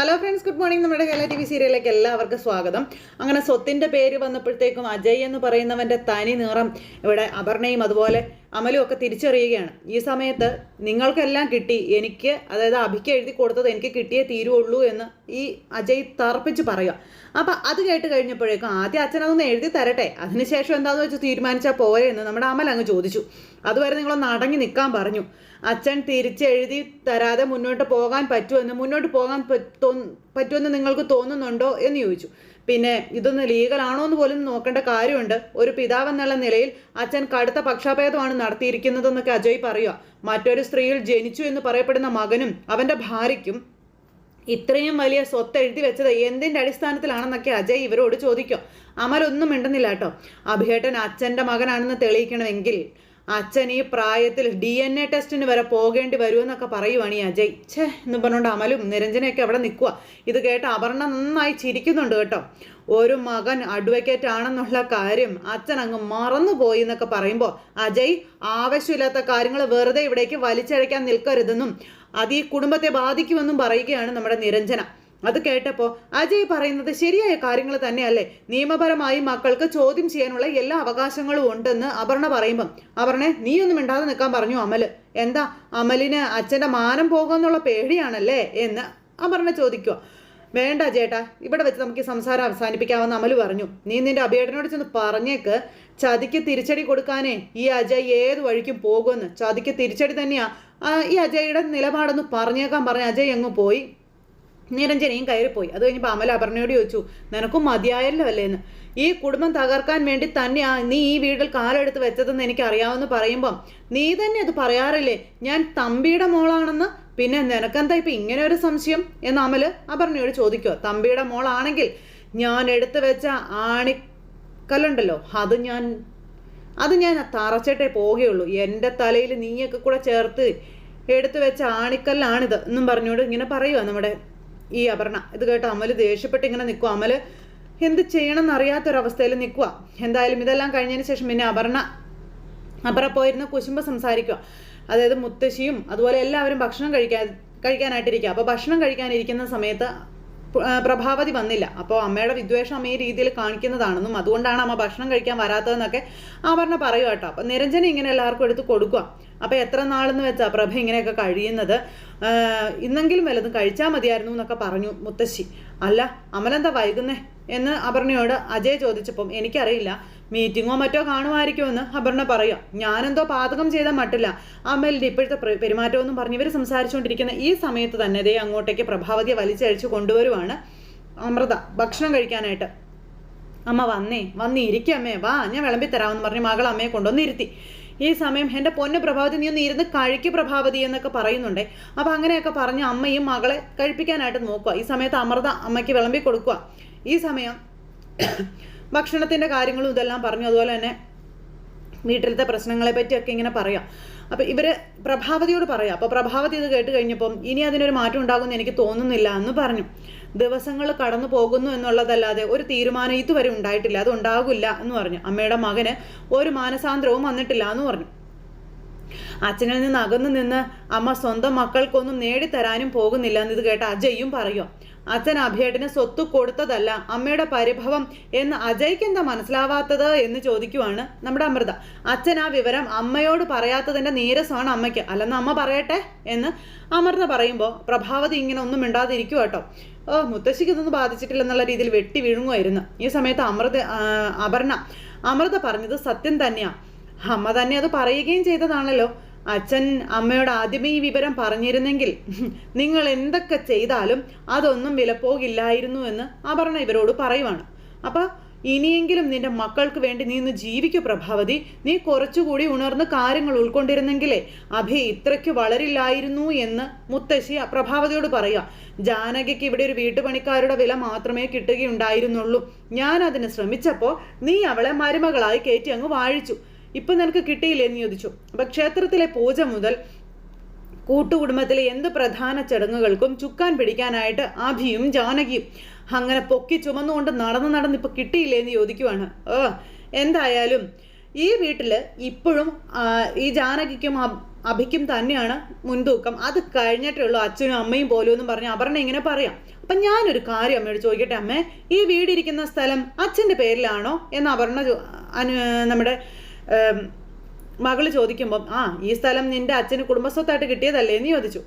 Hello friends good morning നമ്മുടെ Kerala T V സീരിയലിലേക്ക് എല്ലാവർക്കും സ്വാഗതം. അങ്ങനെ സ്വത്തിന്റെ പേര് വന്നപ്പോഴത്തേക്കും അജയ് എന്ന് പറയുന്നവന്റെ തനി നിറം ഇവിടെ അപർണയും അതുപോലെ അമലും ഒക്കെ തിരിച്ചറിയുകയാണ്. ഈ സമയത്ത് നിങ്ങൾക്കെല്ലാം കിട്ടി. എനിക്ക് അതായത് അഭിക്ക് എഴുതി കൊടുത്തത് എനിക്ക് കിട്ടിയേ തീരുള്ളൂ എന്ന് ഈ അജയ് തർപ്പിച്ച് പറയുക. അപ്പം അത് കേട്ട് കഴിഞ്ഞപ്പോഴേക്കും ആദ്യം അച്ഛൻ അതൊന്ന് എഴുതി തരട്ടെ. അതിനുശേഷം എന്താണെന്ന് വെച്ച് തീരുമാനിച്ചാൽ പോരെ എന്ന് നമ്മുടെ അമൽ അങ്ങ് ചോദിച്ചു. അതുവരെ നിങ്ങളൊന്ന് അടങ്ങി നിൽക്കാൻ പറഞ്ഞു. അച്ഛൻ തിരിച്ചെഴുതി തരാതെ മുന്നോട്ട് പോകാൻ പറ്റുമെന്ന് മുന്നോട്ട് പോകാൻ പറ്റോ- പറ്റുമെന്ന് നിങ്ങൾക്ക് തോന്നുന്നുണ്ടോ എന്ന് ചോദിച്ചു. പിന്നെ ഇതൊന്ന് ലീഗലാണോ എന്ന് പോലും നോക്കേണ്ട കാര്യമുണ്ട്. ഒരു പിതാവെന്നുള്ള നിലയിൽ അച്ഛൻ കടുത്ത പക്ഷാഭേദമാണ് നടത്തിയിരിക്കുന്നതെന്നൊക്കെ അജയ് പറയുക മറ്റൊരു സ്ത്രീയിൽ ജനിച്ചു എന്ന് പറയപ്പെടുന്ന മകനും അവന്റെ ഭാര്യയ്ക്കും ഇത്രയും വലിയ സ്വത്ത് എഴുതി വെച്ചത് എന്തിന്റെ അടിസ്ഥാനത്തിലാണെന്നൊക്കെ അജയ് ഇവരോട് ചോദിക്കും. അമലൊന്നും മിണ്ടുന്നില്ല കേട്ടോ. അഭിയേട്ടൻ അച്ഛന്റെ മകനാണെന്ന് തെളിയിക്കണമെങ്കിൽ അച്ഛൻ ഈ പ്രായത്തിൽ ഡി എൻ എ ടെസ്റ്റിന് വരെ പോകേണ്ടി വരുമെന്നൊക്കെ പറയുവാണ് ഈ അജയ് ഛേ എന്ന് പറഞ്ഞുകൊണ്ട് അമലും നിരഞ്ജനയൊക്കെ അവിടെ നിൽക്കുക ഇത് കേട്ട് അപർണ നന്നായി ചിരിക്കുന്നുണ്ട് കേട്ടോ. ഒരു മകൻ അഡ്വക്കേറ്റ് ആണെന്നുള്ള കാര്യം അച്ഛൻ അങ്ങ് മറന്നുപോയി എന്നൊക്കെ പറയുമ്പോൾ അജയ് ആവശ്യമില്ലാത്ത കാര്യങ്ങൾ വെറുതെ ഇവിടേക്ക് വലിച്ചഴയ്ക്കാൻ നിൽക്കരുതെന്നും അത് ഈ കുടുംബത്തെ ബാധിക്കുമെന്നും പറയുകയാണ് നമ്മുടെ നിരഞ്ജന. അത് കേട്ടപ്പോൾ അജയ് പറയുന്നത് ശരിയായ കാര്യങ്ങൾ തന്നെയല്ലേ? നിയമപരമായി മക്കൾക്ക് ചോദ്യം ചെയ്യാനുള്ള എല്ലാ അവകാശങ്ങളും ഉണ്ടെന്ന് അപർണ പറയുമ്പം അപർണെ നീയൊന്നും മിണ്ടാതെ നിൽക്കാൻ പറഞ്ഞു അമൽ എന്താ? അമലിന് അച്ഛന്റെ മാനം പോകുമെന്നുള്ള പേടിയാണല്ലേ എന്ന് അപർണ ചോദിക്കുക വേണ്ട ചേട്ടാ ഇവിടെ വെച്ച് നമുക്ക് സംസാരം അവസാനിപ്പിക്കാമെന്ന് അമൽ പറഞ്ഞു. നീ നിന്റെ അഭിയേട്ടനോട് ചെന്ന് പറഞ്ഞേക്ക് ചതിക്ക് തിരിച്ചടി കൊടുക്കാനേ ഈ അജയ് ഏത് വഴിക്കും പോകുമെന്ന്. ചതിക്ക് തിരിച്ചടി തന്നെയാ. ഈ അജയുടെ നിലപാടൊന്ന് പറഞ്ഞേക്കാൻ പറഞ്ഞ അജയ് അങ്ങ് പോയി. നിരഞ്ജനയും കയറിപ്പോയി. അത് കഴിഞ്ഞപ്പോൾ അമല അപർണയോട് ചോദിച്ചു നിനക്കും മതിയായല്ലോ അല്ലേ എന്ന് ഈ കുടുംബം തകർക്കാൻ വേണ്ടി തന്നെയാ നീ ഈ വീട്ടിൽ കാലെടുത്ത് വെച്ചതെന്ന് എനിക്ക് അറിയാമെന്ന് പറയുമ്പം നീ തന്നെ അത് പറയാറില്ലേ? ഞാൻ തമ്പിയുടെ മോളാണെന്ന്? പിന്നെ നിനക്കെന്താ ഇപ്പം ഇങ്ങനെ ഒരു സംശയം? എന്ന് അമൽ അപർണയോട് ചോദിക്കുക. തമ്പിയുടെ മോളാണെങ്കിൽ ഞാൻ എടുത്തു വെച്ച ആണിക്കല്ലുണ്ടല്ലോ അത് ഞാൻ അത് ഞാൻ തറച്ചിട്ടേ പോവുകയുള്ളൂ. എന്റെ തലയിൽ നീയൊക്കെ കൂടെ ചേർത്ത് എടുത്തു വെച്ച ആണിക്കല്ലാണിത് എന്നും പറഞ്ഞുകൊണ്ട് ഇങ്ങനെ പറയുക നമ്മുടെ ഈ അപർണ. ഇത് കേട്ട് അമൽ ദേഷ്യപ്പെട്ട് ഇങ്ങനെ നിൽക്കുക അമൽ എന്ത് ചെയ്യണം എന്നറിയാത്തൊരവസ്ഥയിൽ നിൽക്കുക എന്തായാലും ഇതെല്ലാം കഴിഞ്ഞതിന് ശേഷം പിന്നെ അപർണ അപറ പോയിരുന്ന കുശുമ്പ സംസാരിക്കുക അതായത് മുത്തശ്ശിയും അതുപോലെ എല്ലാവരും ഭക്ഷണം കഴിക്കാൻ കഴിക്കാനായിട്ടിരിക്കുക അപ്പോൾ ഭക്ഷണം കഴിക്കാനിരിക്കുന്ന സമയത്ത് പ്രഭാവതി വന്നില്ല. അപ്പോൾ അമ്മയുടെ വിദ്വേഷം അമ്മ ഈ രീതിയിൽ കാണിക്കുന്നതാണെന്നും അതുകൊണ്ടാണ് അമ്മ ഭക്ഷണം കഴിക്കാൻ വരാത്തതെന്നൊക്കെ അപർണ പറയുക കേട്ടോ. അപ്പം നിരഞ്ജന ഇങ്ങനെ എല്ലാവർക്കും എടുത്ത് കൊടുക്കുക അപ്പോൾ എത്ര നാളെന്ന് വെച്ചാൽ പ്രഭ ഇങ്ങനെയൊക്കെ കഴിയുന്നത്? ആ, ഇന്നെങ്കിലും വല്ലതും കഴിച്ചാൽ മതിയായിരുന്നു എന്നൊക്കെ പറഞ്ഞു മുത്തശ്ശി. അല്ല അമലെന്താ വൈകുന്നേ? എന്ന് അപർണയോട് അജയ് ചോദിച്ചപ്പം എനിക്കറിയില്ല. മീറ്റിങ്ങോ മറ്റോ കാണുമായിരിക്കുമെന്ന് അപർണ പറയാം. ഞാനെന്തോ പാതകം ചെയ്ത മട്ടില്ല അമ്മലിന്റെ ഇപ്പോഴത്തെ പെരുമാറ്റമൊന്നും പറഞ്ഞ് ഇവർ സംസാരിച്ചുകൊണ്ടിരിക്കുന്ന ഈ സമയത്ത് തന്നെ ദേ അങ്ങോട്ടേക്ക് പ്രഭാവതിയെ വലിച്ചഴിച്ച് കൊണ്ടുവരുവാണ് അമൃത ഭക്ഷണം കഴിക്കാനായിട്ട്. അമ്മ വന്നേ വന്ന് അമ്മേ വാ ഞാൻ വിളമ്പി തരാമെന്ന് പറഞ്ഞ് മകൾ അമ്മയെ കൊണ്ടുവന്ന് ഇരുത്തി. ഈ സമയം എന്റെ പൊന്ന് പ്രഭാവതി നീ ഒന്ന് ഇരുന്ന് കഴിക്ക് പ്രഭാവതി എന്നൊക്കെ പറയുന്നുണ്ടേ. അപ്പോൾ അങ്ങനെയൊക്കെ പറഞ്ഞ് അമ്മയും മകളെ കഴിപ്പിക്കാനായിട്ട് നോക്കുക ഈ സമയത്ത് അമൃത അമ്മയ്ക്ക് വിളമ്പി കൊടുക്കുക ഈ സമയം ഭക്ഷണത്തിന്റെ കാര്യങ്ങളും ഇതെല്ലാം പറഞ്ഞു. അതുപോലെ തന്നെ വീട്ടിലത്തെ പ്രശ്നങ്ങളെ പറ്റിയൊക്കെ ഇങ്ങനെ പറയാം. അപ്പോൾ ഇവർ പ്രഭാവതിയോട് പറയാം. അപ്പോൾ പ്രഭാവതി ഇത് കേട്ട് കഴിഞ്ഞപ്പം ഇനി അതിനൊരു മാറ്റം ഉണ്ടാകുമെന്ന് എനിക്ക് തോന്നുന്നില്ല എന്ന് പറഞ്ഞു. ദിവസങ്ങൾ കടന്നു പോകുന്നു എന്നുള്ളതല്ലാതെ ഒരു തീരുമാനം ഇതുവരെ ഉണ്ടായിട്ടില്ല. അത് ഉണ്ടാകില്ല എന്ന് പറഞ്ഞു. അമ്മയുടെ മകന് ഒരു മാനസാന്തരവും വന്നിട്ടില്ല എന്ന് പറഞ്ഞു. അച്ഛനിൽ നിന്ന് അകന്നു നിന്ന് അമ്മ സ്വന്തം മക്കൾക്കൊന്നും നേടിത്തരാനും പോകുന്നില്ല എന്ന് ഇത് കേട്ട അജയും പറയും അച്ഛൻ അഭയേട്ടന് സ്വത്ത് കൊടുത്തതല്ല അമ്മയുടെ പരിഭവം എന്ന് അജയ്ക്ക് എന്താ മനസ്സിലാവാത്തത് എന്ന് ചോദിക്കുവാണ് നമ്മുടെ അമൃത. അച്ഛൻ ആ വിവരം അമ്മയോട് പറയാത്തതിന്റെ നീരസമാണ് അമ്മയ്ക്ക്. അല്ലെന്ന് അമ്മ പറയട്ടെ എന്ന് അമൃത പറയുമ്പോൾ പ്രഭാവതി ഇങ്ങനെ ഒന്നും മിണ്ടാതിരിക്കുക കേട്ടോ. ഓ മുത്തശ്ശിക്ക് ഇതൊന്നും ബാധിച്ചിട്ടില്ലെന്നുള്ള രീതിയിൽ വെട്ടി വിഴുങ്ങുമായിരുന്നു ഈ സമയത്ത് അമൃത അപർണ. അമൃത പറഞ്ഞത് സത്യം തന്നെയാ. അമ്മ തന്നെ അത് പറയുകയും ചെയ്തതാണല്ലോ. അച്ഛൻ അമ്മയോട് ആദ്യമേ ഈ വിവരം പറഞ്ഞിരുന്നെങ്കിൽ നിങ്ങൾ എന്തൊക്കെ ചെയ്താലും അതൊന്നും വിലപ്പോകില്ലായിരുന്നു എന്ന് അപർണ ഇവരോട് പറയുവാണ്. അപ്പൊ ഇനിയെങ്കിലും നിന്റെ മക്കൾക്ക് വേണ്ടി നീ ഇന്ന് ജീവിക്കൂ പ്രഭാവതി. നീ കുറച്ചുകൂടി ഉണർന്ന് കാര്യങ്ങൾ ഉൾക്കൊണ്ടിരുന്നെങ്കിലേ അഭി ഇത്രയ്ക്ക് വളരില്ലായിരുന്നു എന്ന് മുത്തശ്ശി പ്രഭാവതിയോട് പറയുക. ജാനകിക്ക് ഇവിടെ ഒരു വീട്ടുപണിക്കാരുടെ വില മാത്രമേ കിട്ടുകയുണ്ടായിരുന്നുള്ളൂ. ഞാൻ അതിന് ശ്രമിച്ചപ്പോൾ നീ അവളെ മരുമകളായി കയറ്റി അങ്ങ് വാഴിച്ചു. ഇപ്പൊ നിനക്ക് കിട്ടിയില്ലേ എന്ന് ചോദിച്ചു. അപ്പൊ ക്ഷേത്രത്തിലെ പൂജ മുതൽ കൂട്ടുകുടുംബത്തിലെ എന്ത് പ്രധാന ചടങ്ങുകൾക്കും ചുക്കാൻ പിടിക്കാനായിട്ട് അഭിയും ജാനകിയും അങ്ങനെ പൊക്കി ചുമന്നുകൊണ്ട് നടന്ന് നടന്ന് ഇപ്പൊ കിട്ടിയില്ലേ എന്ന് ചോദിക്കുവാണ്. ഓ എന്തായാലും ഈ വീട്ടിൽ ഇപ്പോഴും ഈ ജാനകിക്കും അഭിക്കും തന്നെയാണ് മുൻതൂക്കം. അത് കഴിഞ്ഞിട്ടേ ഉള്ളൂ അച്ഛനും അമ്മയും പോലും എന്നും പറഞ്ഞ് അപർണ ഇങ്ങനെ പറയാം. അപ്പം ഞാനൊരു കാര്യം അമ്മയോട് ചോദിക്കട്ടെ അമ്മേ ഈ വീടിരിക്കുന്ന സ്ഥലം അച്ഛന്റെ പേരിലാണോ എന്ന് അപർണ നമ്മുടെ ഏം, മകൾ ചോദിക്കുമ്പം ആ ഈ സ്ഥലം നിന്റെ അച്ഛന് കുടുംബസ്വത്തായിട്ട് കിട്ടിയതല്ലേ? എന്ന് ചോദിച്ചു.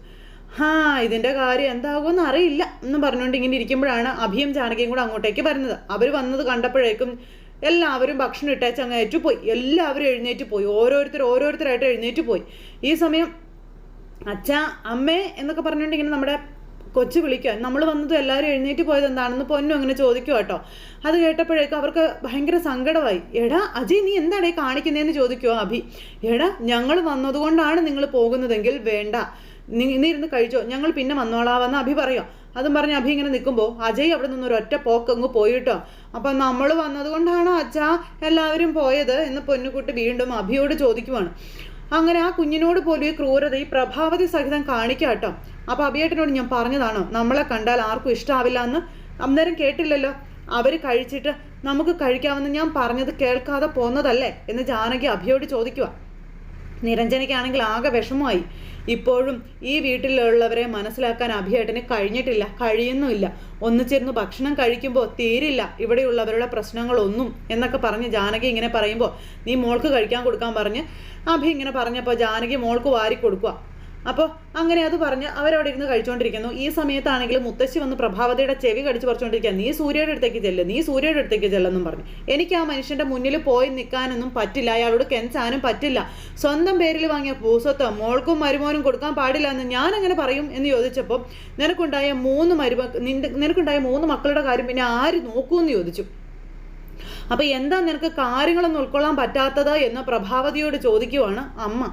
ഹാ ഇതിന്റെ കാര്യം എന്താകുമെന്ന് അറിയില്ല എന്ന് പറഞ്ഞുകൊണ്ട് ഇങ്ങനെ ഇരിക്കുമ്പോഴാണ് അഭിയും ജാനകിയും കൂടെ അങ്ങോട്ടേക്ക് വരുന്നത്. അവർ വന്നത് കണ്ടപ്പോഴേക്കും എല്ലാവരും ഭക്ഷണം ഇട്ടേച്ച് അങ്ങ് ഏറ്റുപോയി. എല്ലാവരും എഴുന്നേറ്റ് പോയി. ഓരോരുത്തർ ഓരോരുത്തരായിട്ട് എഴുന്നേറ്റ് പോയി. ഈ സമയം അച്ഛ അമ്മേ എന്നൊക്കെ പറഞ്ഞുകൊണ്ട് ഇങ്ങനെ നമ്മുടെ കൊച്ചു വിളിക്കുക നമ്മൾ വന്നത് എല്ലാവരും എഴുന്നേറ്റ് പോയത് എന്താണെന്ന് പൊന്നും അങ്ങനെ ചോദിക്കുക കേട്ടോ. അത് കേട്ടപ്പോഴേക്കും അവർക്ക് ഭയങ്കര സങ്കടമായി. എടാ അജയ് നീ എന്താണ് ഈ കാണിക്കുന്നതെന്ന് ചോദിക്കുമോ അഭി. എടാ ഞങ്ങൾ വന്നതുകൊണ്ടാണ് നിങ്ങൾ പോകുന്നതെങ്കിൽ വേണ്ട. നീ ഇരുന്ന് കഴിച്ചോ. ഞങ്ങൾ പിന്നെ വന്നോളാവെന്ന് അഭി പറയാം. അതും പറഞ്ഞ് അഭി ഇങ്ങനെ നിൽക്കുമ്പോൾ അജയ് അവിടെ നിന്ന് ഒരു ഒറ്റ പോക്ക് അങ്ങ് പോയിട്ടോ അപ്പം നമ്മൾ വന്നതുകൊണ്ടാണോ അച്ഛാ എല്ലാവരും പോയത് എന്ന് പൊന്നുകുട്ടി വീണ്ടും അഭിയോട് ചോദിക്കുവാണ്. അങ്ങനെ ആ കുഞ്ഞിനോട് പോലും ഈ ക്രൂരത ഈ പ്രഭാവതി സഹിതം കാണിക്കാം കേട്ടോ അപ്പോൾ അഭിയേട്ടനോട് ഞാൻ പറഞ്ഞതാണ് നമ്മളെ കണ്ടാൽ ആർക്കും ഇഷ്ടാവില്ല എന്ന്. അന്നേരം കേട്ടില്ലല്ലോ. അവർ കഴിച്ചിട്ട് നമുക്ക് കഴിക്കാമെന്ന് ഞാൻ പറഞ്ഞത് കേൾക്കാതെ പോന്നതല്ലേ? എന്ന് ജാനകി അഭിയോട് ചോദിക്കുക നിരഞ്ജനയ്ക്കാണെങ്കിൽ ആകെ വിഷമമായി. ഇപ്പോഴും ഈ വീട്ടിലുള്ളവരെ മനസ്സിലാക്കാൻ അഭിയേട്ടന് കഴിഞ്ഞിട്ടില്ല കഴിയുന്നുമില്ല. ഒന്നിച്ചിരുന്ന് ഭക്ഷണം കഴിക്കുമ്പോൾ തീരില്ല ഇവിടെയുള്ളവരുടെ പ്രശ്നങ്ങളൊന്നും എന്നൊക്കെ പറഞ്ഞ് ജാനകി ഇങ്ങനെ പറയുമ്പോൾ നീ മോൾക്ക് കഴിക്കാൻ കൊടുക്കാൻ പറഞ്ഞ്? അഭി ഇങ്ങനെ പറഞ്ഞപ്പോൾ ജാനകി മോൾക്ക് വാരി കൊടുക്കുക അപ്പോൾ അങ്ങനെ അത് പറഞ്ഞ് അവരവിടെ ഇരുന്ന് കഴിച്ചുകൊണ്ടിരിക്കുന്നു ഈ സമയത്താണെങ്കിൽ മുത്തശ്ശി വന്ന് പ്രഭാവതിയുടെ ചെവി കടിച്ച് പറിച്ചുകൊണ്ടിരിക്കുക നീ സൂര്യയുടെ അടുത്തേക്ക് ചെല്ല് നീ സൂര്യയുടെ അടുത്തേക്ക് ചെല്ലെന്നും പറഞ്ഞു. എനിക്ക് ആ മനുഷ്യന്റെ മുന്നിൽ പോയി നിൽക്കാനൊന്നും പറ്റില്ല. അയാളോട് കെൻസാനും പറ്റില്ല. സ്വന്തം പേരിൽ വാങ്ങിയ പൂസത്തോ മോൾക്കും മരുമോനും കൊടുക്കാൻ പാടില്ല എന്ന് ഞാൻ അങ്ങനെ പറയും എന്ന് ചോദിച്ചപ്പോൾ നിനക്കുണ്ടായ മൂന്ന് മരുമ നിനക്കുണ്ടായ മൂന്ന് മക്കളുടെ കാര്യം പിന്നെ ആര് നോക്കൂന്ന് ചോദിച്ചു. അപ്പൊ എന്താ നിനക്ക് കാര്യങ്ങളൊന്നും ഉൾക്കൊള്ളാൻ പറ്റാത്തത് എന്ന് പ്രഭാവതിയോട് ചോദിക്കുവാണ് അമ്മ.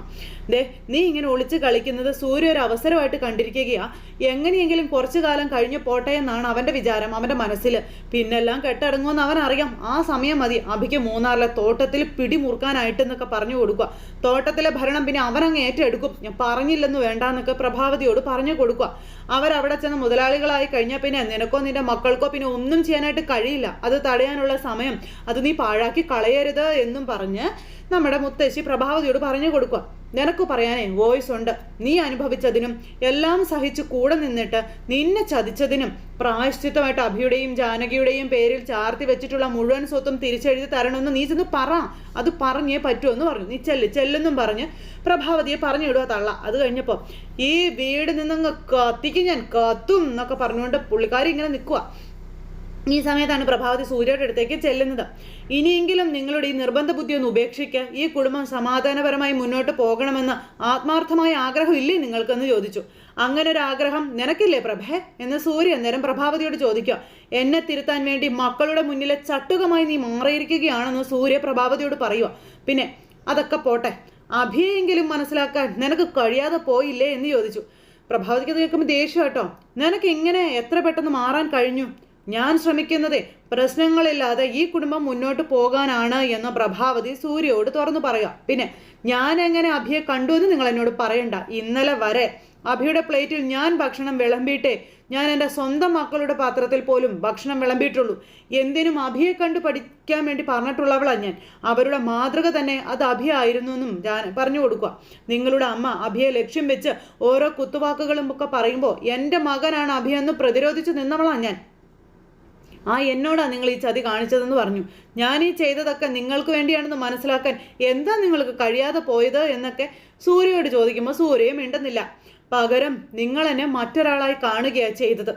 ദേ നീ ഇങ്ങനെ ഒളിച്ച് കളിക്കുന്നത് സൂര്യ ഒരു അവസരമായിട്ട് കണ്ടിരിക്കുകയാ. എങ്ങനെയെങ്കിലും കുറച്ചു കാലം കഴിഞ്ഞ് പോട്ടെ എന്നാണ് അവന്റെ വിചാരം അവന്റെ മനസ്സിൽ പിന്നെല്ലാം കെട്ടടങ്ങുമെന്ന് അവൻ അറിയാം. ആ സമയം മതി. അഭിക്ക് മൂന്നാറിലെ തോട്ടത്തിൽ പിടിമുറുക്കാനായിട്ട് എന്നൊക്കെ പറഞ്ഞു കൊടുക്കുക. തോട്ടത്തിലെ ഭരണം പിന്നെ അവനങ്ങ് ഏറ്റെടുക്കും. ഞാൻ പറഞ്ഞില്ലെന്ന് വേണ്ടാന്നൊക്കെ പ്രഭാവതിയോട് പറഞ്ഞു കൊടുക്കുക. അവരവിടെ ചെന്ന് മുതലാളികളായി കഴിഞ്ഞാൽ പിന്നെ നിനക്കോ നിന്റെ മക്കൾക്കോ പിന്നെ ഒന്നും ചെയ്യാനായിട്ട് കഴിയില്ല. അത് തടയാനുള്ള സമയം. അത് നീ പാഴാക്കി കളയരുത് എന്നും പറഞ്ഞ് നമ്മുടെ മുത്തശ്ശി പ്രഭാവതിയോട് പറഞ്ഞു കൊടുക്കുക. നിനക്ക് പറയാനേ വോയിസ് ഉണ്ട് നീ അനുഭവിച്ചതിനും എല്ലാം സഹിച്ച് കൂടെ നിന്നിട്ട് നിന്നെ ചതിച്ചതിനും പ്രായശ്ചിത്തമായിട്ട് അഭിയുടെയും ജാനകിയുടെയും പേരിൽ ചാർത്തി വെച്ചിട്ടുള്ള മുഴുവൻ സ്വത്തും തിരിച്ചെഴുതി തരണമെന്ന് നീ ചെന്ന് പറ. അത് പറഞ്ഞേ പറ്റുമെന്ന് പറഞ്ഞു. നീ ചെല്ല് ചെല്ലെന്നും പറഞ്ഞ് പ്രഭാവതിയെ പറഞ്ഞു വിടുക തള്ള. അത് കഴിഞ്ഞപ്പോൾ ഈ വീട് നിന്നങ്ങ് കത്തിക്ക് ഞാൻ കത്തും എന്നൊക്കെ പറഞ്ഞുകൊണ്ട് പുള്ളിക്കാരി ഇങ്ങനെ നിൽക്കുക ഈ സമയത്താണ് പ്രഭാവതി സൂര്യയുടെ അടുത്തേക്ക് ചെല്ലുന്നത്. ഇനിയെങ്കിലും നിങ്ങളുടെ ഈ നിർബന്ധ ബുദ്ധി ഒന്ന് ഉപേക്ഷിക്കുക ഈ കുടുംബം സമാധാനപരമായി മുന്നോട്ട് പോകണമെന്ന് ആത്മാർത്ഥമായ ആഗ്രഹം ഇല്ലേ നിങ്ങൾക്കെന്ന് ചോദിച്ചു. അങ്ങനെ ഒരു ആഗ്രഹം നിനക്കില്ലേ പ്രഭേ? എന്ന് സൂര്യ അന്നേരം പ്രഭാവതിയോട് ചോദിക്കുക. എന്നെ തിരുത്താൻ വേണ്ടി മക്കളുടെ മുന്നിലെ ചട്ടുകമായി നീ മാറിയിരിക്കുകയാണെന്ന് സൂര്യ പ്രഭാവതിയോട് പറയുക. പിന്നെ അതൊക്കെ പോട്ടെ. അഭിയെങ്കിലും മനസ്സിലാക്കാൻ നിനക്ക് കഴിയാതെ പോയില്ലേ എന്ന് ചോദിച്ചു. പ്രഭാവതിക്ക് കേൾക്കുമ്പോൾ ദേഷ്യം കേട്ടോ നിനക്ക് ഇങ്ങനെ എത്ര പെട്ടെന്ന് മാറാൻ കഴിഞ്ഞു? ഞാൻ ശ്രമിക്കുന്നത് പ്രശ്നങ്ങളില്ലാതെ ഈ കുടുംബം മുന്നോട്ട് പോകാനാണ് എന്ന് പ്രഭാവതി സൂര്യയോട് തുറന്നു പറയുക. പിന്നെ ഞാൻ എങ്ങനെ അഭിയെ കണ്ടു എന്ന് നിങ്ങൾ എന്നോട് പറയണ്ട. ഇന്നലെ വരെ അഭിയുടെ പ്ലേറ്റിൽ ഞാൻ ഭക്ഷണം വിളമ്പിയിട്ടേ ഞാൻ എന്റെ സ്വന്തം മക്കളുടെ പാത്രത്തിൽ പോലും ഭക്ഷണം വിളമ്പിയിട്ടുള്ളൂ. എന്തിനും അഭിയെ കണ്ടു പഠിക്കാൻ വേണ്ടി പറഞ്ഞിട്ടുള്ളവളാണ് ഞാൻ. അവരുടെ മാതൃക തന്നെ അത് അഭിയായിരുന്നു എന്നും ഞാൻ പറഞ്ഞു കൊടുക്കുക. നിങ്ങളുടെ അമ്മ അഭിയെ ലക്ഷ്യം വെച്ച് ഓരോ കുത്തുവാക്കുകളും ഒക്കെ പറയുമ്പോൾ എന്റെ മകനാണ് അഭിയെന്ന് പ്രതിരോധിച്ച് നിന്നവളാണ് ഞാൻ. ആ എന്നോടാ നിങ്ങൾ ഈ ചതി കാണിച്ചതെന്ന് പറഞ്ഞു. ഞാൻ ഈ ചെയ്തതൊക്കെ നിങ്ങൾക്ക് വേണ്ടിയാണെന്ന് മനസ്സിലാക്കാൻ എന്താ നിങ്ങൾക്ക് കഴിയാതെ പോയത് എന്നൊക്കെ സൂര്യയോട് ചോദിക്കുമ്പോൾ സൂര്യയും മിണ്ടുന്നില്ല. പകരം നിങ്ങൾ എന്നെ മറ്റൊരാളായി കാണുകയാണ് ചെയ്തത്.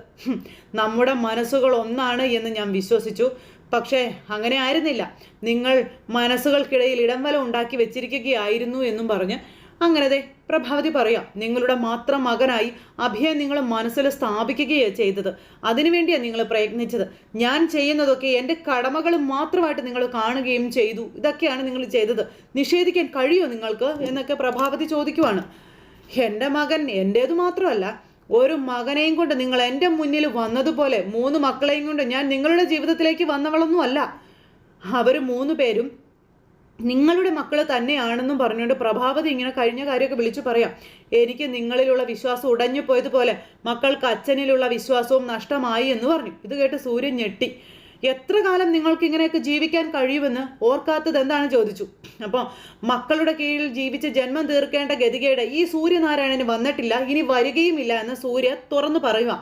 നമ്മുടെ മനസ്സുകൾ ഒന്നാണ് എന്ന് ഞാൻ വിശ്വസിച്ചു. പക്ഷേ അങ്ങനെ ആയിരുന്നില്ല. നിങ്ങൾ മനസ്സുകൾക്കിടയിൽ ഇടംവല ഉണ്ടാക്കി വെച്ചിരിക്കുകയായിരുന്നു എന്നും പറഞ്ഞ് അങ്ങനെ പ്രഭാവതി പറയാം നിങ്ങളുടെ മാത്രം മകനായി അഭിയെ നിങ്ങൾ മനസ്സിൽ സ്ഥാപിക്കുകയാണ് ചെയ്തത്. അതിനുവേണ്ടിയാണ് നിങ്ങൾ പ്രയത്നിച്ചത്. ഞാൻ ചെയ്യുന്നതൊക്കെ എന്റെ കടമകൾ മാത്രമായിട്ട് നിങ്ങൾ കാണുകയും ചെയ്തു. ഇതൊക്കെയാണ് നിങ്ങൾ ചെയ്തത്. നിഷേധിക്കാൻ കഴിയുമോ നിങ്ങൾക്ക്? എന്നൊക്കെ പ്രഭാവതി ചോദിക്കുവാണ്. എന്റെ മകൻ എന്റേത് മാത്രമല്ല ഒരു മകനെയും കൊണ്ട് നിങ്ങൾ എന്റെ മുന്നിൽ വന്നതുപോലെ മൂന്ന് മക്കളെയും കൊണ്ട് ഞാൻ നിങ്ങളുടെ ജീവിതത്തിലേക്ക് വന്നവളൊന്നുമല്ല. അവർ മൂന്ന് പേരും നിങ്ങളുടെ മക്കൾ തന്നെയാണെന്നും പറഞ്ഞുകൊണ്ട് പ്രഭാവതി ഇങ്ങനെ കഴിഞ്ഞ കാര്യമൊക്കെ വിളിച്ചു പറയാം. എനിക്ക് നിങ്ങളിലുള്ള വിശ്വാസം ഉടഞ്ഞു പോയതുപോലെ മക്കൾക്ക് അച്ഛനിലുള്ള വിശ്വാസവും നഷ്ടമായി എന്ന് പറഞ്ഞു. ഇത് കേട്ട് സൂര്യൻ ഞെട്ടി. എത്ര കാലം നിങ്ങൾക്ക് ഇങ്ങനെയൊക്കെ ജീവിക്കാൻ കഴിയുമെന്ന് ഓർക്കാത്തത് എന്താണ് ചോദിച്ചു. അപ്പോൾ മക്കളുടെ കീഴിൽ ജീവിച്ച് ജന്മം തീർക്കേണ്ട ഗതികേട് ഈ സൂര്യനാരായണന് വന്നിട്ടില്ല. ഇനി വരികയുമില്ല എന്ന് സൂര്യ തുറന്നു പറയുക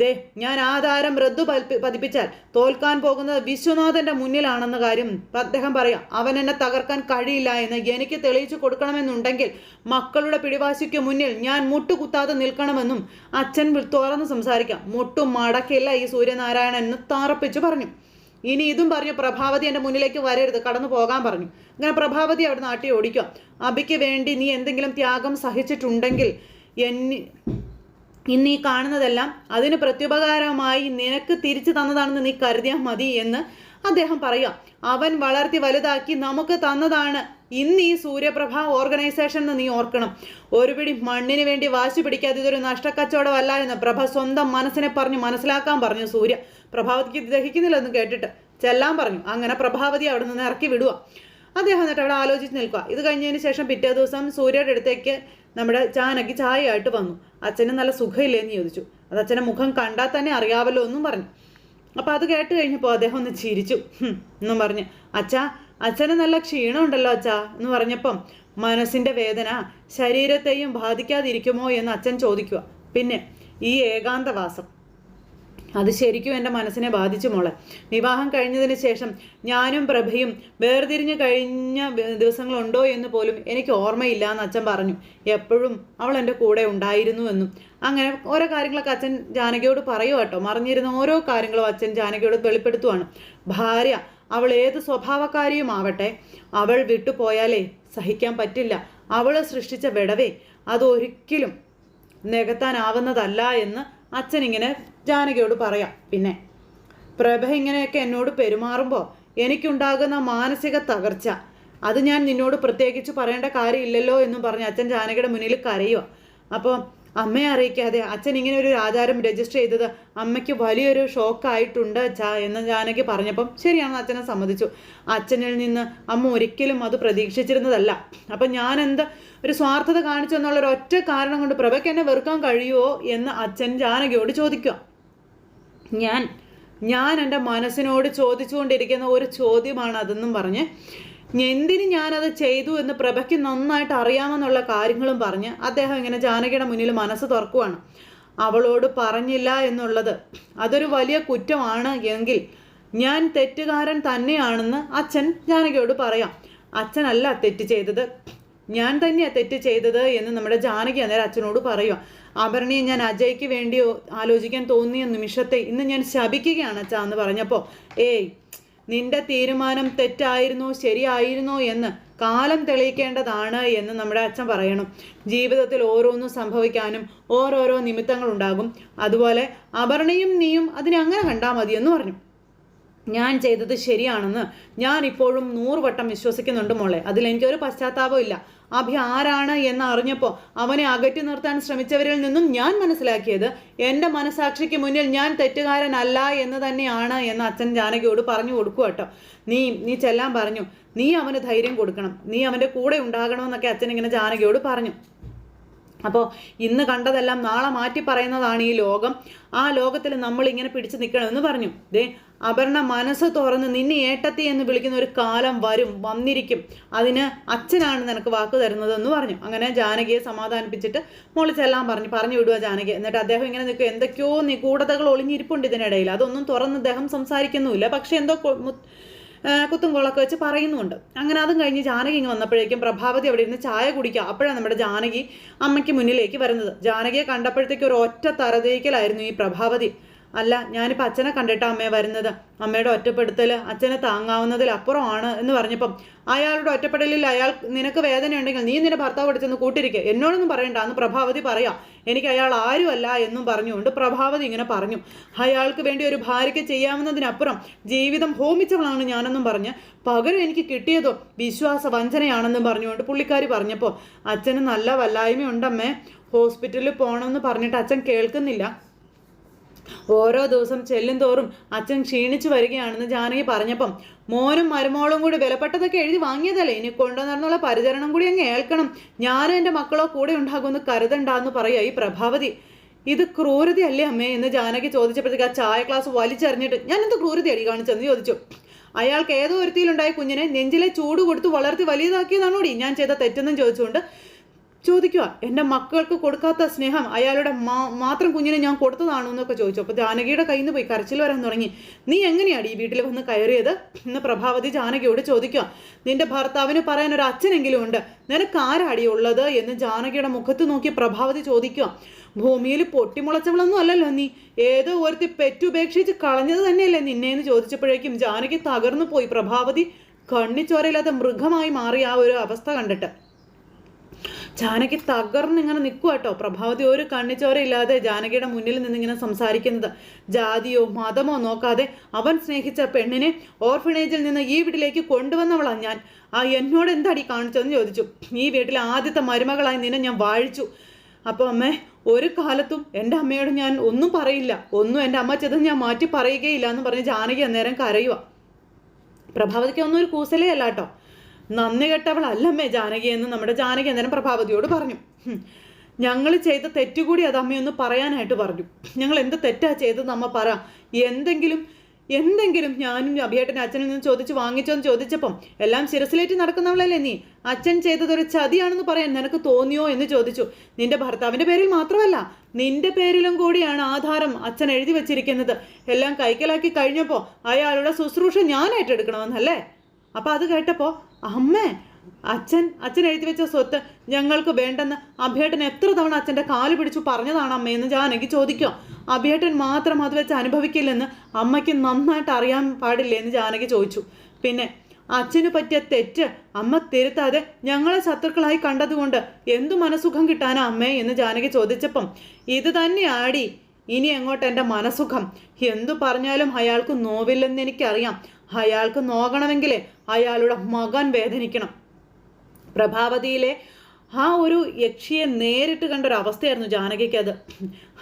ദേ ഞാൻ ആധാരം റദ്ദു പതിപ്പിച്ചാൽ തോൽക്കാൻ പോകുന്നത് വിശ്വനാഥന്റെ മുന്നിലാണെന്ന കാര്യം അദ്ദേഹം പറയാം. അവൻ എന്നെ തകർക്കാൻ കഴിയില്ല എന്ന് എനിക്ക് തെളിയിച്ചു കൊടുക്കണമെന്നുണ്ടെങ്കിൽ മക്കളുടെ പിടിവാശിക്ക് മുന്നിൽ ഞാൻ മുട്ടുകുത്താതെ നിൽക്കണമെന്നും അച്ഛൻ തുറന്ന് സംസാരിക്കാം. മുട്ടും മടക്കില്ല ഈ സൂര്യനാരായണൻ എന്ന് താറപ്പിച്ചു പറഞ്ഞു. ഇനി ഇതും പറഞ്ഞു പ്രഭാവതി എന്റെ മുന്നിലേക്ക് വരരുത് കടന്നു പോകാൻ പറഞ്ഞു. അങ്ങനെ പ്രഭാവതി അവിടെ നാട്ടി ഓടിക്കുക അബിക്ക് വേണ്ടി നീ എന്തെങ്കിലും ത്യാഗം സഹിച്ചിട്ടുണ്ടെങ്കിൽ എന്നി ഇന്ന് ഈ കാണുന്നതെല്ലാം അതിന് പ്രത്യുപകാരമായി നിനക്ക് തിരിച്ചു തന്നതാണെന്ന് നീ കരുതിയാൽ മതി എന്ന് അദ്ദേഹം പറയാം അവൻ വളർത്തി വലുതാക്കി നമുക്ക് തന്നതാണ് ഇന്ന് ഈ സൂര്യപ്രഭ ഓർഗനൈസേഷൻ എന്ന് നീ ഓർക്കണം. ഒരു പിടി മണ്ണിന് വേണ്ടി വാശി പിടിക്കാതെ ഇതൊരു നഷ്ടക്കച്ചവടമല്ല എന്ന് പ്രഭ സ്വന്തം മനസ്സിനെ പറഞ്ഞ് മനസ്സിലാക്കാൻ പറഞ്ഞു സൂര്യ. പ്രഭാവതിക്ക് ദഹിക്കുന്നില്ലെന്ന് കേട്ടിട്ട് ചെല്ലാൻ പറഞ്ഞു. അങ്ങനെ പ്രഭാവതി അവിടെ നിന്ന് ഇറക്കി വിടുക. അദ്ദേഹം എന്നിട്ട് അവിടെ ആലോചിച്ച് നിൽക്കുക. ഇത് കഴിഞ്ഞതിന് ശേഷം പിറ്റേ ദിവസം സൂര്യയുടെ അടുത്തേക്ക് നമ്മുടെ ജാനകി ചായയായിട്ട് വന്നു. അച്ഛന് നല്ല സുഖമില്ലേന്ന് ചോദിച്ചു. അത് അച്ഛന്റെ മുഖം കണ്ടാൽ തന്നെ അറിയാവല്ലോ എന്നും പറഞ്ഞു. അപ്പോൾ അത് കേട്ട് കഴിഞ്ഞപ്പോൾ അദ്ദേഹം ഒന്ന് ചിരിച്ചു. എന്നും പറഞ്ഞു അച്ഛാ അച്ഛന് നല്ല ക്ഷീണമുണ്ടല്ലോ അച്ഛാ എന്ന് പറഞ്ഞപ്പം മനസ്സിന്റെ വേദന ശരീരത്തെയും ബാധിക്കാതിരിക്കുമോ എന്ന് അച്ഛൻ ചോദിക്കുക. പിന്നെ ഈ ഏകാന്തവാസം. അത് ശരിക്കും എന്റെ മനസ്സിനെ ബാധിച്ചു മോളെ. വിവാഹം കഴിഞ്ഞതിന് ശേഷം ഞാനും പ്രഭയും വേർതിരിഞ്ഞ് കഴിഞ്ഞ ദിവസങ്ങളുണ്ടോ എന്ന് പോലും എനിക്ക് ഓർമ്മയില്ല എന്ന് അച്ഛൻ പറഞ്ഞു. എപ്പോഴും അവൾ എന്റെ കൂടെ ഉണ്ടായിരുന്നു എന്നും. അങ്ങനെ ഓരോ കാര്യങ്ങളൊക്കെ അച്ഛൻ ജാനകിയോട് പറയുക കേട്ടോ. മറിഞ്ഞിരുന്ന ഓരോ കാര്യങ്ങളും അച്ഛൻ ജാനകിയോട് വെളിപ്പെടുത്തുവാണ്. ഭാര്യ അവൾ ഏത് സ്വഭാവക്കാരിയും ആവട്ടെ അവൾ വിട്ടുപോയാലേ സഹിക്കാൻ പറ്റില്ല. അവൾ സൃഷ്ടിച്ച വിടവേ അതൊരിക്കലും നികത്താനാവുന്നതല്ല എന്ന് അച്ഛൻ ഇങ്ങനെ ജാനകിയോട് പറയാം. പിന്നെ പ്രഭ ഇങ്ങനെയൊക്കെ എന്നോട് പെരുമാറുമ്പോൾ എനിക്കുണ്ടാകുന്ന മാനസിക തകർച്ച അത് ഞാൻ നിന്നോട് പ്രത്യേകിച്ച് പറയേണ്ട കാര്യമില്ലല്ലോ എന്നും പറഞ്ഞ് അച്ഛൻ ജാനകിയുടെ മുന്നിൽ കരയുക. അപ്പോൾ അമ്മയെ അറിയിക്കാതെ അച്ഛൻ ഇങ്ങനെ ഒരു ആചാരം രജിസ്റ്റർ ചെയ്തത് അമ്മയ്ക്ക് വലിയൊരു ഷോക്കായിട്ടുണ്ട് അച്ഛാ എന്ന് ജാനകി പറഞ്ഞപ്പം ശരിയാണെന്ന് അച്ഛനെ സമ്മതിച്ചു. അച്ഛനിൽ നിന്ന് അമ്മ ഒരിക്കലും അത് പ്രതീക്ഷിച്ചിരുന്നതല്ല. അപ്പം ഞാൻ ഒരു സ്വാർത്ഥത കാണിച്ചു എന്നുള്ള ഒറ്റ കാരണം കൊണ്ട് പ്രഭയ്ക്ക് എന്നെ വെറുക്കാൻ കഴിയുമോ എന്ന് അച്ഛൻ ജാനകിയോട് ചോദിക്കുക. ഞാൻ ഞാൻ എന്റെ മനസ്സിനോട് ചോദിച്ചുകൊണ്ടിരിക്കുന്ന ഒരു ചോദ്യമാണ് അതെന്നും പറഞ്ഞ് എന്തിന് ഞാനത് ചെയ്തു എന്ന് പ്രഭയ്ക്ക് നന്നായിട്ട് അറിയാമെന്നുള്ള കാര്യങ്ങളും പറഞ്ഞ് അദ്ദേഹം ഇങ്ങനെ ജാനകിയുടെ മുന്നിൽ മനസ്സ് തുറക്കുവാണ്. അവളോട് പറഞ്ഞില്ല എന്നുള്ളത് അതൊരു വലിയ കുറ്റമാണ് എങ്കിൽ ഞാൻ തെറ്റുകാരൻ തന്നെയാണെന്ന് അച്ഛൻ ജാനകിയോട് പറയാം. അച്ഛനല്ല തെറ്റ് ചെയ്തത്. ഞാൻ തന്നെയാണ് തെറ്റ് ചെയ്തത് എന്ന് നമ്മുടെ ജാനകി അന്നേരം അച്ഛനോട് പറയുക ആഭരണിയെ ഞാൻ അജയ്ക്ക് വേണ്ടി ആലോചിക്കാൻ തോന്നിയ നിമിഷത്തെ ഇന്ന് ഞാൻ ശപിക്കുകയാണ് അച്ഛാ എന്ന് പറഞ്ഞപ്പോൾ ഏയ് നിന്റെ തീരുമാനം തെറ്റായിരുന്നോ ശരിയായിരുന്നോ എന്ന് കാലം തെളിയിക്കേണ്ടതാണ് എന്ന് നമ്മുടെ അച്ഛൻ പറയണം. ജീവിതത്തിൽ ഓരോന്നും സംഭവിക്കാനും ഓരോരോ നിമിത്തങ്ങളുണ്ടാകും. അതുപോലെ അപർണയും നീയും അതിനെ അങ്ങനെ കണ്ടാൽ മതിയെന്ന് പറഞ്ഞു. ഞാൻ ചെയ്തത് ശരിയാണെന്ന് ഞാൻ ഇപ്പോഴും നൂറ് വട്ടം വിശ്വസിക്കുന്നുണ്ട് മോളെ. അതിലെനിക്കൊരു പശ്ചാത്താപം ഇല്ല. അഭി ആരാണ് എന്ന് അറിഞ്ഞപ്പോൾ അവനെ അകറ്റി നിർത്താൻ ശ്രമിച്ചവരിൽ നിന്നും ഞാൻ മനസ്സിലാക്കിയത് എന്റെ മനസാക്ഷിക്ക് മുന്നിൽ ഞാൻ തെറ്റുകാരനല്ല എന്ന് തന്നെയാണ് എന്ന് അച്ഛൻ ജാനകിയോട് പറഞ്ഞു കൊടുക്കുക കേട്ടോ. നീ നീ ചെല്ലാൻ പറഞ്ഞു. നീ അവന് ധൈര്യം കൊടുക്കണം. നീ അവന്റെ കൂടെ ഉണ്ടാകണമെന്നൊക്കെ അച്ഛൻ ഇങ്ങനെ ജാനകിയോട് പറഞ്ഞു. അപ്പോൾ ഇന്ന് കണ്ടതെല്ലാം നാളെ മാറ്റി പറയുന്നതാണ് ഈ ലോകം. ആ ലോകത്തിൽ നമ്മൾ ഇങ്ങനെ പിടിച്ചു നിൽക്കണമെന്ന് പറഞ്ഞു. ദേ അപർണ മനസ്സ് തുറന്ന് നിന്നെ ഏട്ടത്തി എന്ന് വിളിക്കുന്ന ഒരു കാലം വരും വന്നിരിക്കും. അതിന് അച്ഛനാണ് നിനക്ക് വാക്ക് തരുന്നതെന്ന് പറഞ്ഞു. അങ്ങനെ ജാനകിയെ സമാധാനിപ്പിച്ചിട്ട് മോളിച്ചെല്ലാം പറഞ്ഞു. പറഞ്ഞു വിടുക ജാനകി എന്നിട്ട് അദ്ദേഹം ഇങ്ങനെ നിൽക്കും എന്തൊക്കെയോ നിഗൂഢതകൾ ഒളിഞ്ഞിരിപ്പുണ്ട് ഇതിനിടയിൽ. അതൊന്നും തുറന്ന് അദ്ദേഹം സംസാരിക്കുന്നുമില്ല. പക്ഷേ എന്തോ കുത്തും കൊളൊക്കെ വെച്ച് പറയുന്നുണ്ട് അങ്ങനെ അതും കഴിഞ്ഞ് ജാനകി ഇങ്ങ് വന്നപ്പോഴേക്കും പ്രഭാവതി അവിടെ ഇരുന്ന് ചായ കുടിക്കുക. അപ്പോഴാണ് നമ്മുടെ ജാനകി അമ്മയ്ക്ക് മുന്നിലേക്ക് വരുന്നത്. ജാനകിയെ കണ്ടപ്പോഴത്തേക്ക് ഒരു ഒറ്റ തറതേക്കലായിരുന്നു ഈ പ്രഭാവതി. അല്ല ഞാനിപ്പോൾ അച്ഛനെ കണ്ടിട്ടാ അമ്മയെ വരുന്നത്. അമ്മയുടെ ഒറ്റപ്പെടുത്തൽ അച്ഛനെ താങ്ങാവുന്നതിൽ അപ്പുറമാണ് എന്ന് പറഞ്ഞപ്പം അയാളുടെ ഒറ്റപ്പെടലിൽ അയാൾ നിനക്ക് വേദനയുണ്ടെങ്കിൽ നീ നിന്റെ ഭർത്താവ് പഠിച്ചെന്ന് കൂട്ടിരിക്കുക എന്നോടൊന്നും പറയണ്ട എന്ന് പ്രഭാവതി പറയാം. എനിക്ക് അയാൾ ആരുമല്ല എന്നും പറഞ്ഞുകൊണ്ട് പ്രഭാവതി ഇങ്ങനെ പറഞ്ഞു. അയാൾക്ക് വേണ്ടി ഒരു ഭാര്യയ്ക്ക് ചെയ്യാവുന്നതിനപ്പുറം ജീവിതം ഹോമിച്ചവളാണ് ഞാനെന്നും പറഞ്ഞ് പകരം എനിക്ക് കിട്ടിയതോ വിശ്വാസ വഞ്ചനയാണെന്നും പറഞ്ഞുകൊണ്ട് പുള്ളിക്കാരി പറഞ്ഞപ്പോൾ അച്ഛന് നല്ല വല്ലായ്മയുണ്ടമ്മേ. ഹോസ്പിറ്റലിൽ പോകണമെന്ന് പറഞ്ഞിട്ട് അച്ഛൻ കേൾക്കുന്നില്ല. ഓരോ ദിവസം ചെല്ലും തോറും അച്ഛൻ ക്ഷീണിച്ചു വരികയാണെന്ന് ജാനകി പറഞ്ഞപ്പം മോനും മരുമോളും കൂടി വിലപ്പെട്ടതൊക്കെ എഴുതി വാങ്ങിയതല്ലേ? ഇനി കൊണ്ടുവന്നുള്ള പരിചരണം കൂടി അങ്ങ് ഏൽക്കണം. ഞാനും എന്റെ മക്കളോ കൂടെ ഉണ്ടാകുമെന്ന് കരുതണ്ടെന്ന് പറയുക ഈ പ്രഭാവതി. ഇത് ക്രൂരതയല്ലേ അമ്മേ എന്ന് ജാനകി ചോദിച്ചപ്പോഴത്തേക്ക് ആ ചായ ക്ലാസ് വലിച്ചെറിഞ്ഞിട്ട് ഞാൻ എന്ത് ക്രൂരതയടി കാണിച്ചെന്ന്? ചോദിച്ചു. അയാൾക്ക് ഏതോ ഒരുത്തിയിലുണ്ടായ കുഞ്ഞിനെ നെഞ്ചിലെ ചൂട് കൊടുത്ത് വളർത്തി വലിയതാക്കിയതാണോടി? ഞാൻ ചെയ്ത തെറ്റെന്നും ചോദിച്ചുകൊണ്ട് ചോദിക്കുക എന്റെ മക്കൾക്ക് കൊടുക്കാത്ത സ്നേഹം അയാളുടെ മാത്രം കുഞ്ഞിനെ ഞാൻ കൊടുത്തതാണോ? എന്നൊക്കെ ചോദിച്ചു. അപ്പോൾ ജാനകിയുടെ കയ്യിൽ നിന്ന് പോയി കരച്ചിൽ വരാൻ തുടങ്ങി. നീ എങ്ങനെയാണ് ഈ വീട്ടിൽ വന്ന് കയറിയത്? എന്ന് പ്രഭാവതി ജാനകിയോട് ചോദിക്കുക നിന്റെ ഭർത്താവിന് പറയാൻ ഒരു അച്ഛനെങ്കിലും ഉണ്ട്. നിനക്ക് ആരാടി ഉള്ളത്? എന്ന് ജാനകിയുടെ മുഖത്ത് നോക്കി പ്രഭാവതി ചോദിക്കുക ഭൂമിയിൽ പൊട്ടിമുളച്ചവളൊന്നും അല്ലല്ലോ നീ. ഏതോ ഒരുത്തി പെറ്റുപേക്ഷിച്ച് കളഞ്ഞത് തന്നെയല്ലേ നിന്നെ? എന്ന് ചോദിച്ചപ്പോഴേക്കും ജാനകി തകർന്നു പോയി. പ്രഭാവതി കണ്ണിച്ചോരയില്ലാത്ത മൃഗമായി മാറി ആ ഒരു അവസ്ഥ കണ്ടിട്ട്. ജാനകി തകർന്ന് ഇങ്ങനെ നിൽക്കുക കേട്ടോ. പ്രഭാവതി ഒരു കണ്ണിച്ചോരയില്ലാതെ ജാനകിയുടെ മുന്നിൽ നിന്നിങ്ങനെ സംസാരിക്കുന്നത്. ജാതിയോ മതമോ നോക്കാതെ അവൻ സ്നേഹിച്ച പെണ്ണിനെ ഓർഫനേജിൽ നിന്ന് ഈ വീട്ടിലേക്ക് കൊണ്ടുവന്നവളാണ് ഞാൻ. ആ എന്നോട് എന്താടി കാണിച്ചതെന്ന് ചോദിച്ചു. ഈ വീട്ടിലെ ആദ്യത്തെ മരുമകളായി നിന്നെ ഞാൻ വാഴിച്ചു. അപ്പോൾ അമ്മേ ഒരു കാലത്തും എന്റെ അമ്മയോട് ഞാൻ ഒന്നും പറയില്ല. ഒന്നും എന്റെ അമ്മ ചെന്ന് ഞാൻ മാറ്റി പറയുകയില്ല എന്ന് പറഞ്ഞ് ജാനകി അന്നേരം കരയുക പ്രഭാവതിക്ക് ഒന്നും ഒരു കൂസലേ അല്ല കേട്ടോ. നന്ദി കെട്ടവളല്ലമ്മേ ജാനകി എന്ന് നമ്മുടെ ജാനകി അന്നേരം പ്രഭാവതിയോട് പറഞ്ഞു. ഞങ്ങൾ ചെയ്ത തെറ്റുകൂടി അത് അമ്മയൊന്ന് പറയാനായിട്ട് പറഞ്ഞു. ഞങ്ങൾ എന്ത് തെറ്റാ ചെയ്തത് അമ്മ പറ. എന്തെങ്കിലും എന്തെങ്കിലും ഞാനും അഭിയേട്ടന്റെ അച്ഛനിൽ നിന്ന് ചോദിച്ച് വാങ്ങിച്ചോന്ന് ചോദിച്ചപ്പം എല്ലാം ശിരസിലേറ്റ് നടക്കുന്നവളല്ലേ നീ? അച്ഛൻ ചെയ്തതൊരു ചതിയാണെന്ന് പറയാൻ നിനക്ക് തോന്നിയോ എന്ന് ചോദിച്ചു. നിന്റെ ഭർത്താവിന്റെ പേരിൽ മാത്രമല്ല നിന്റെ പേരിലും കൂടിയാണ് ആധാരം അച്ഛൻ എഴുതി വെച്ചിരിക്കുന്നത്. എല്ലാം കൈക്കലാക്കി കഴിഞ്ഞപ്പോൾ അയാളുടെ ശുശ്രൂഷ ഞാൻ ഏറ്റെടുക്കണമെന്നല്ലേ അപ്പോൾ അത് കേട്ടപ്പോൾ അമ്മേ അച്ഛൻ അച്ഛൻ എഴുതി വെച്ച സ്വത്ത് ഞങ്ങൾക്ക് വേണ്ടെന്ന് അഭിയേട്ടൻ എത്ര തവണ അച്ഛന്റെ കാൽ പിടിച്ചു പറഞ്ഞതാണ് അമ്മയെന്ന് ജാനകി ചോദിക്കാം അഭിയേട്ടൻ മാത്രം അത് വെച്ച് അനുഭവിക്കില്ലെന്ന് അമ്മയ്ക്ക് നന്നായിട്ട് അറിയാൻ പാടില്ലേ എന്ന് ജാനകി ചോദിച്ചു. പിന്നെ അച്ഛന് പറ്റിയ തെറ്റ് അമ്മ തിരുത്താതെ ഞങ്ങളെ ശത്രുക്കളായി കണ്ടതുകൊണ്ട് എന്തു മനസുഖം കിട്ടാനാ അമ്മേ എന്ന് ജാനകി ചോദിച്ചപ്പം ഇത് തന്നെ ആടി ഇനി എങ്ങോട്ട് എന്റെ മനസുഖം എന്തു പറഞ്ഞാലും അയാൾക്ക് നോവില്ലെന്ന് എനിക്കറിയാം. അയാൾക്ക് നോകണമെങ്കിലേ അയാളുടെ മകൻ വേദനിക്കണം. പ്രഭാവതിയിലെ ആ ഒരു യക്ഷിയെ നേരിട്ട് കണ്ട ഒരു അവസ്ഥയായിരുന്നു ജാനകിക്ക് അത്.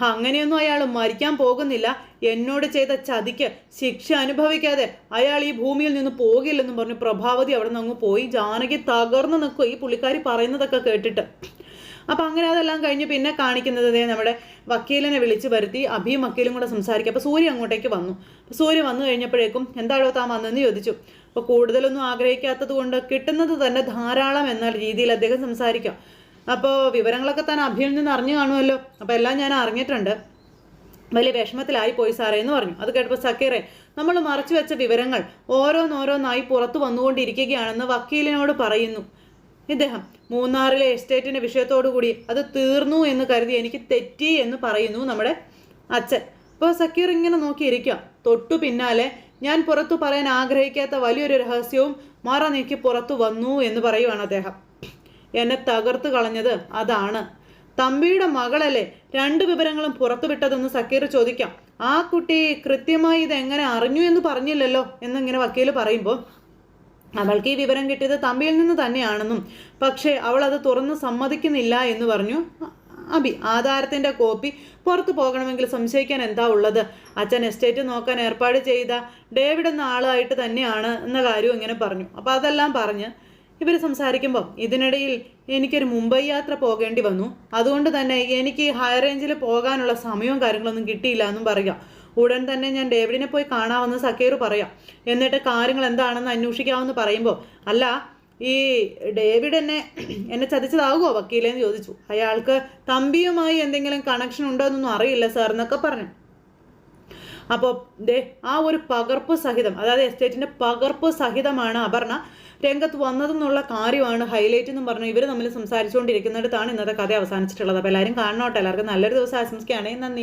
അങ്ങനെയൊന്നും അയാൾ മരിക്കാൻ പോകുന്നില്ല. എന്നോട് ചെയ്ത ചതിക്ക് ശിക്ഷ അനുഭവിക്കാതെ അയാൾ ഈ ഭൂമിയിൽ നിന്ന് പോകില്ലെന്നും പറഞ്ഞു പ്രഭാവതി അവിടെ നിന്ന് അങ്ങ് പോയി. ജാനകി തകർന്നു നിൽക്കുക ഈ പുള്ളിക്കാരി പറയുന്നതൊക്കെ കേട്ടിട്ട്. അപ്പം അങ്ങനെ അതെല്ലാം കഴിഞ്ഞ് പിന്നെ കാണിക്കുന്നത് നമ്മുടെ വക്കീലിനെ വിളിച്ച് വരുത്തി. അഭിയും വക്കീലും കൂടെ സംസാരിക്കുക അപ്പോൾ സൂര്യ അങ്ങോട്ടേക്ക് വന്നു. സൂര്യ വന്നു കഴിഞ്ഞപ്പോഴേക്കും എന്താണോ താൻ വന്നതെന്ന് ചോദിച്ചു. അപ്പോൾ കൂടുതലൊന്നും ആഗ്രഹിക്കാത്തത് കൊണ്ട് കിട്ടുന്നത് തന്നെ ധാരാളം എന്ന രീതിയിൽ അദ്ദേഹം സംസാരിക്കാം. അപ്പോൾ വിവരങ്ങളൊക്കെ താൻ അഭിയിൽ നിന്ന് അറിഞ്ഞു കാണുമല്ലോ. അപ്പോൾ എല്ലാം ഞാൻ അറിഞ്ഞിട്ടുണ്ട്. വലിയ വിഷമത്തിലായി പോയി സാറേ എന്ന് പറഞ്ഞു. അത് കേട്ടപ്പോൾ സക്കീറെ നമ്മൾ മറച്ചു വെച്ച വിവരങ്ങൾ ഓരോന്നോരോന്നായി പുറത്തു വന്നുകൊണ്ടിരിക്കുകയാണെന്ന് വക്കീലിനോട് പറയുന്നു. ഇദ്ദേഹം മൂന്നാറിലെ എസ്റ്റേറ്റിന്റെ വിഷയത്തോടുകൂടി അത് തീർന്നു എന്ന് കരുതി എനിക്ക് തെറ്റി എന്ന് പറയുന്നു നമ്മുടെ അച്ഛൻ. അപ്പോൾ സക്കീർ ഇങ്ങനെ നോക്കിയിരിക്കുക തൊട്ടു പിന്നാലെ ഞാൻ പുറത്തു പറയാൻ ആഗ്രഹിക്കാത്ത വലിയൊരു രഹസ്യവും മാറ നീക്കി പുറത്തു വന്നു എന്ന് പറയുവാണ് അദ്ദേഹം. എന്നെ തകർത്ത് കളഞ്ഞത് അതാണ്. തമ്പിയുടെ മകളല്ലേ രണ്ട് വിവരങ്ങളും പുറത്തു പുറത്തുവിട്ടതെന്ന് സക്കീർ ചോദിക്കാം. ആ കുട്ടി കൃത്യമായി ഇത് എങ്ങനെ അറിഞ്ഞു എന്ന് പറഞ്ഞില്ലല്ലോ എന്നിങ്ങനെ വക്കീൽ പറയുമ്പോൾ അവൾക്ക് ഈ വിവരം കിട്ടിയത് തമ്പിയിൽ നിന്ന് തന്നെയാണെന്നും പക്ഷേ അവൾ അത് തുറന്ന് സമ്മതിക്കുന്നില്ല എന്ന് പറഞ്ഞു. അബി ആധാരത്തിന്റെ കോപ്പി പുറത്തു പോകണമെങ്കിൽ സംശയിക്കാൻ എന്താ ഉള്ളത്? അച്ഛൻ എസ്റ്റേറ്റ് നോക്കാൻ ഏർപ്പാട് ചെയ്ത ഡേവിഡ് എന്ന ആളായിട്ട് തന്നെയാണ് എന്ന കാര്യവും ഇങ്ങനെ പറഞ്ഞു. അപ്പോൾ അതെല്ലാം പറഞ്ഞ് ഇവർ സംസാരിക്കുമ്പോൾ ഇതിനിടയിൽ എനിക്കൊരു മുംബൈ യാത്ര പോകേണ്ടി വന്നു. അതുകൊണ്ട് തന്നെ എനിക്ക് ഹൈ റേഞ്ചിൽ പോകാനുള്ള സമയവും കാര്യങ്ങളൊന്നും കിട്ടിയില്ല എന്നും പറയാം ഉടൻ തന്നെ ഞാൻ ഡേവിഡിനെ പോയി കാണാമെന്ന് സക്കീർ പറയാം. എന്നിട്ട് കാര്യങ്ങൾ എന്താണെന്ന് അന്വേഷിക്കാമെന്ന് പറയുമ്പോൾ അല്ല ഈ ഡേവിഡ് എന്നെ എന്നെ ചതിച്ചതാകുമോ വക്കീലേന്ന് ചോദിച്ചു. അയാൾക്ക് തമ്പിയുമായി എന്തെങ്കിലും കണക്ഷൻ ഉണ്ടോ എന്നൊന്നും അറിയില്ല സാർ എന്നൊക്കെ പറഞ്ഞു. അപ്പോൾ ദേ ആ ഒരു പകർപ്പ് സഹിതം അതായത് എസ്റ്റേറ്റിന്റെ പകർപ്പ് സഹിതമാണ് അപർണ രംഗത്ത് വന്നതെന്നുള്ള കാര്യമാണ് ഹൈലൈറ്റ് എന്ന് പറഞ്ഞു. ഇവർ തമ്മിൽ സംസാരിച്ചുകൊണ്ടിരിക്കുന്നിടത്താണ് ഇന്നത്തെ കഥ അവസാനിച്ചിട്ടുള്ളത്. അപ്പോൾ എല്ലാവരും കാണണോട്ടെ. എല്ലാവർക്കും നല്ലൊരു ദിവസം ആശംസിക്കുകയാണെങ്കിൽ നന്ദി.